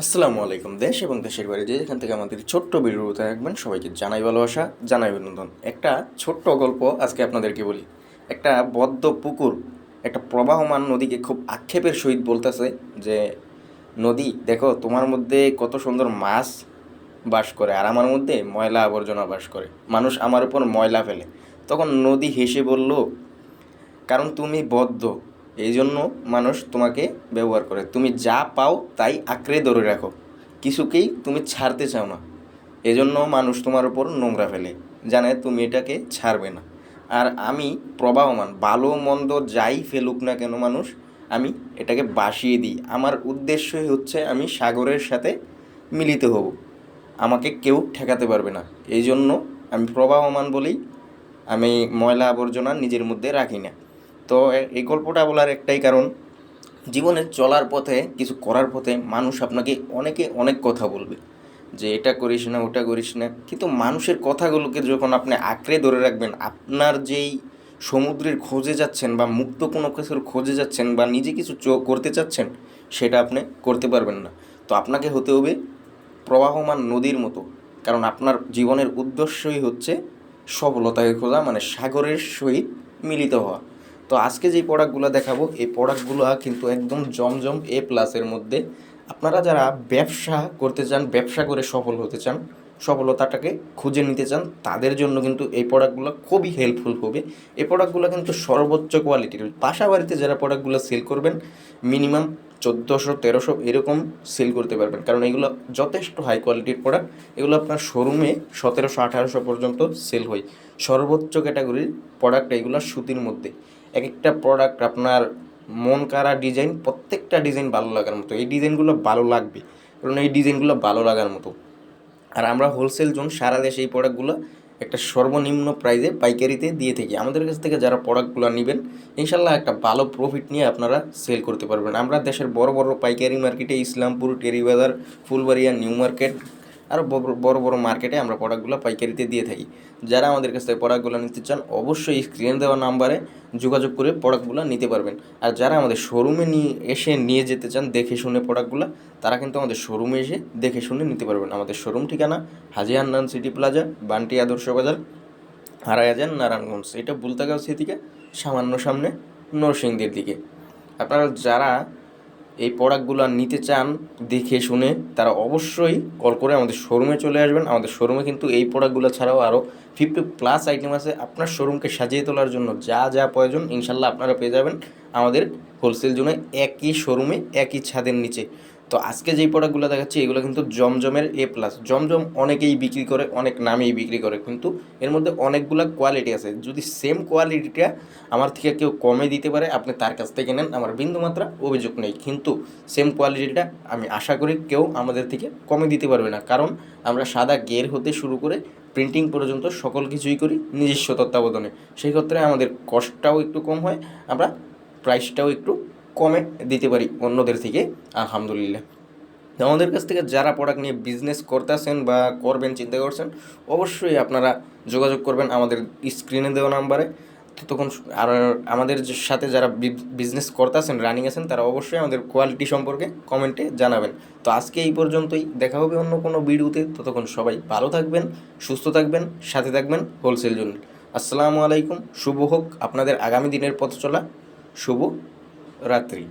আসসালামু আলাইকুম, দেশ এবং দেশের বাইরে যে যেখান থেকে আমাদের ছোট্ট ভিডিওতে রাখবেন, সবাইকে জানাই ভালোবাসা, জানাই অভিনন্দন। একটা ছোট্ট গল্প আজকে আপনাদেরকে বলি। একটা বদ্ধ পুকুর, একটা প্রবাহমান নদীকে খুব আক্ষেপের সহিত বলতেছে যে, নদী, দেখো তোমার মধ্যে কত সুন্দর মাছ বাস করে আর আমার মধ্যে ময়লা আবর্জনা বাস করে। মানুষ আমার উপর ময়লা ফেলে। তখন নদী হেসে বলল, কারণ তুমি বদ্ধ। এই জন্য মানুষ তোমাকে ব্যবহার করে। তুমি যা পাও তাই আঁকড়ে ধরে রাখো। কিছুকেই তুমি ছাড়তে চাও না। এজন্য মানুষ তোমার উপর নোংরা ফেলে, জানে তুমি এটাকে ছাড়বে না। আর আমি প্রবাহমান, ভালো মন্দ যাই ফেলুক না কেন মানুষ, আমি এটাকে বাসিয়ে দিই। আমার উদ্দেশ্যই হচ্ছে আমি সাগরের সাথে মিলিত হব। আমাকে কেউ ঠেকাতে পারবে না। এই জন্য আমি প্রবাহমান বলেই আমি ময়লা আবর্জনা নিজের মধ্যে রাখি না। তো এই গল্পটা বলার একটাই কারণ, জীবনে চলার পথে, কিছু করার পথে মানুষ আপনাকে অনেকে অনেক কথা বলবে। যে এটা করিস না, ওটা করিস না। কিন্তু মানুষের কথাগুলোকে যখন আপনি আঁকড়ে ধরে রাখবেন, আপনার যেই সমুদ্রের খোঁজে যাচ্ছেন বা মুক্ত কোনো কিছুর খোঁজে যাচ্ছেন বা নিজে কিছু করতে চাচ্ছেন, সেটা আপনি করতে পারবেন না। তো আপনাকে হতে হবে প্রবাহমান নদীর মতো। কারণ আপনার জীবনের উদ্দেশ্যই হচ্ছে সফলতাকে খোঁজা মানে সাগরের সহিত মিলিত হওয়া। তো আজকে যে প্রোডাক্টগুলো দেখাবো, এই প্রোডাক্টগুলো কিন্তু একদম জমজম এ প্লাসের মধ্যে। আপনারা যারা ব্যবসা করতে চান, ব্যবসা করে সফল হতে চান, সফলতাটাকে খুঁজে নিতে চান, তাদের জন্য কিন্তু এই প্রোডাক্টগুলো খুবই হেল্পফুল হবে। এই প্রোডাক্টগুলো কিন্তু সর্বোচ্চ কোয়ালিটির বাসা বাড়িতে যারা প্রোডাক্টগুলো সেল করবেন মিনিমাম চোদ্দোশো, তেরোশো এরকম সেল করতে পারবেন। কারণ এগুলো যথেষ্ট হাই কোয়ালিটির প্রোডাক্ট এগুলো আপনার শোরুমে সতেরোশো, আঠারোশো পর্যন্ত সেল হয়। সর্বোচ্চ ক্যাটাগরির প্রোডাক্ট এগুলো সুতির মধ্যে। এক একটা প্রোডাক্ট আপনার মন কারা ডিজাইন প্রত্যেকটা ডিজাইন ভালো লাগার মতো। এই ডিজাইনগুলো ভালো লাগবে, কারণ এই ডিজাইনগুলো ভালো লাগার মতো। আর আমরা হোলসেল জোন সারা দেশে এই প্রোডাক্টগুলো একটা সর্বনিম্ন প্রাইসে পাইকারিতে দিয়ে থাকি। আমাদের কাছ থেকে যারা প্রোডাক্টগুলো নেবেন, ইনশাল্লাহ একটা ভালো প্রফিট নিয়ে আপনারা সেল করতে পারবেন। আমরা দেশের বড় বড় পাইকারি মার্কেটে ইসলামপুর, টেরিবাজার, ফুলবাড়িয়া, নিউ মার্কেট আরও বড় বড় মার্কেটে আমরা প্রোডাক্টগুলো পাইকারিতে দিয়ে থাকি। যারা আমাদের কাছ থেকে প্রোডাক্টগুলো নিতে চান, অবশ্যই স্ক্রিনে দেওয়া নাম্বারে যোগাযোগ করে প্রোডাক্টগুলো নিতে পারবেন। আর যারা আমাদের শোরুমে নিয়ে, এসে নিয়ে যেতে চান দেখে শুনে প্রোডাক্টগুলো তারা কিন্তু আমাদের শোরুমে এসে দেখে শুনে নিতে পারবেন। আমাদের শোরুম ঠিকানা হাজি হান্নান সিটি প্লাজা বান্টি আদর্শ বাজার, হারায়াজান, নারায়ণগঞ্জ। এটা বুলতাগাঁও থেকে সামান্য সামনে নরসিংদীর দিকে। আপনারা যারা এই প্রোডাক্টগুলো নিতে চান, দেখে শুনে তারা অবশ্যই কল করে আমাদের শোরুমে চলে আসবেন। আমাদের শোরুমে কিন্তু এই প্রোডাক্টগুলো ছাড়াও আরও ফিফটি প্লাস আইটেম আছে। আপনার শোরুমকে সাজিয়ে তোলার জন্য যা যা প্রয়োজন, ইনশাল্লাহ আপনারা পেয়ে যাবেন। আমাদের হোলসেল জোনে একই শোরুমে একই ছাদের নিচে। তো আজকে যেই প্রোডাক্টগুলো দেখাচ্ছি, এগুলো কিন্তু জমজমের এ প্লাস জমজম অনেকেই বিক্রি করে, অনেক নামেই বিক্রি করে, কিন্তু এর মধ্যে অনেকগুলো কোয়ালিটি আছে। যদি সেম কোয়ালিটিটা আমার থেকে কেউ কমে দিতে পারে, আপনি তার কাছ থেকে নেন, আমার বিন্দুমাত্রা অভিযোগ নেই। কিন্তু সেম কোয়ালিটিটা আমি আশা করি কেউ আমাদের থেকে কমে দিতে পারবে না। কারণ আমরা সাদা গের হতে শুরু করে প্রিন্টিং পর্যন্ত সকল কিছুই করি নিজস্ব তত্ত্বাবধানে। সেই ক্ষেত্রে আমাদের কষ্টটাও একটু কম হয়, আমরা প্রাইসটাও একটু কমে দিতে পারি অন্যদের থেকে, আলহামদুলিল্লাহ। আমাদের কাছ থেকে যারা প্রোডাক্ট নিয়ে বিজনেস করতেছেন বা করবেন, চিন্তা করছেন, অবশ্যই আপনারা যোগাযোগ করবেন আমাদের স্ক্রিনে দেওয়া নাম্বারে তখন আর আমাদের সাথে যারা বিজনেস করতেছেন রানিং আছেন তারা অবশ্যই আমাদের কোয়ালিটি সম্পর্কে কমেন্টে জানাবেন। তো আজকে এই পর্যন্তই, দেখা হবে অন্য কোনো ভিডিওতে। ততক্ষণ সবাই ভালো থাকবেন, সুস্থ থাকবেন, সাথে থাকবেন হোলসেল জন্য আসসালামু আলাইকুম, শুভ হোক, আপনাদের আগামী দিনের পথ চলা। শুভ रात्री.